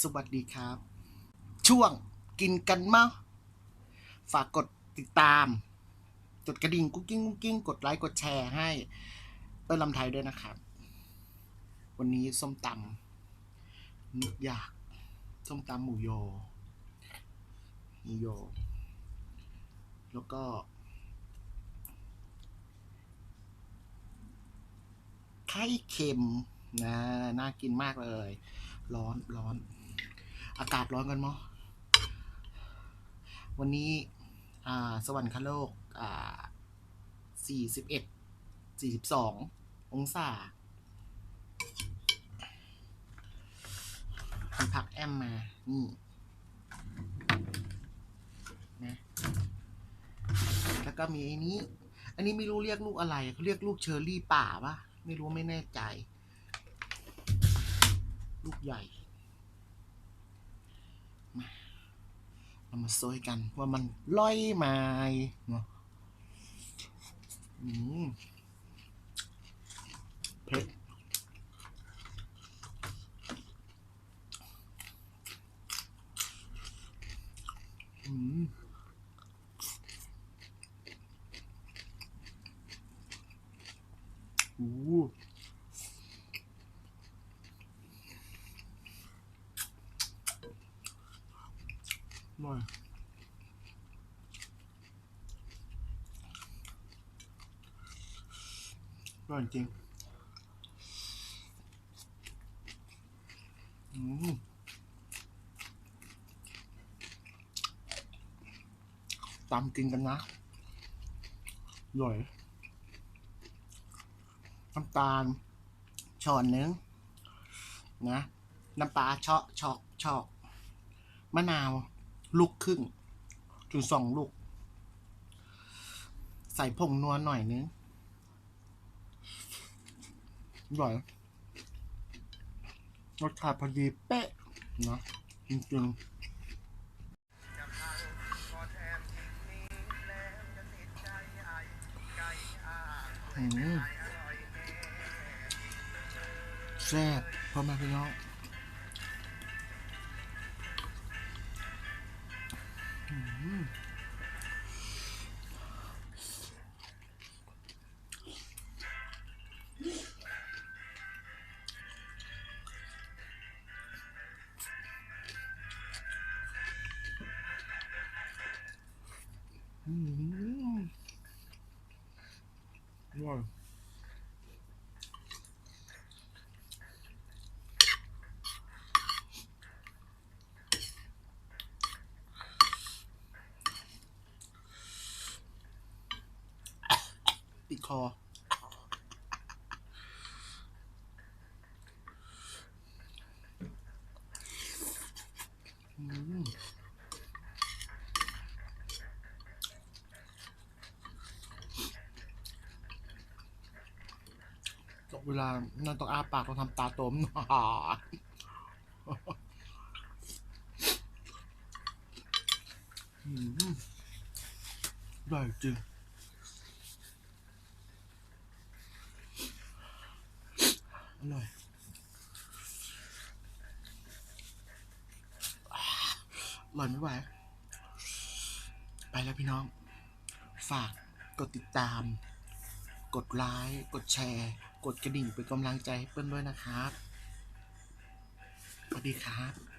สวัสดีครับ ช่วงกินกันมาฝากกดติดตาม กดกระดิ่งกุ๊กกิ้งกุ๊กกิ้งกดไลค์กดแชร์ให้เปิ้ลลำไทยด้วยนะครับ วันนี้ส้มตำนึกอยาก ส้มตำหมูโยหมูโย แล้วก็ ไข่เค็มนะน่ากินมากเลย ร้อนร้อน อากาศร้อนกันมั้งวันนี้สวรรคโลกอ่าสี่สิบเอ็ดสี่สิบสององศามีผักแอมมา นี่นะแล้วก็มีไอ้นี้ อันนี้ไม่รู้เรียกลูกอะไร เขาเรียกลูกเชอร์รี่ป่าปะไม่รู้ไม่แน่ใจ ลูกใหญ่ มาเรามาโซยกันว่ามันล่อยไหมเนาะอืมเผ็ดอืมโอ้ บ่ร่อยจริงอืมตามกินกันนะอร่อย น้ำตาลช้อนนึง นะ น้ำปลาเชาะชอกชอกมะนาว ลูกครึ่งถึงสองลูก ใส่ผงนัวหน่อยนึงอร่อยรสชาติพอดีเป๊ะนะจริงๆแซ่บพ่อแม่พี่น้อง อืมอร่ อติดคอจบเวลานั่นต้องอาปากต้องทำตาโตมหาอืมอร่อยจริง อร่อยอร่อยไม่ไหว ไปแล้วพี่น้อง ฝากกดติดตาม กดไลค์ กดแชร์ กดกระดิ่งเป็นกำลังใจให้เปิ้ลด้วยนะครับ สวัสดีครับ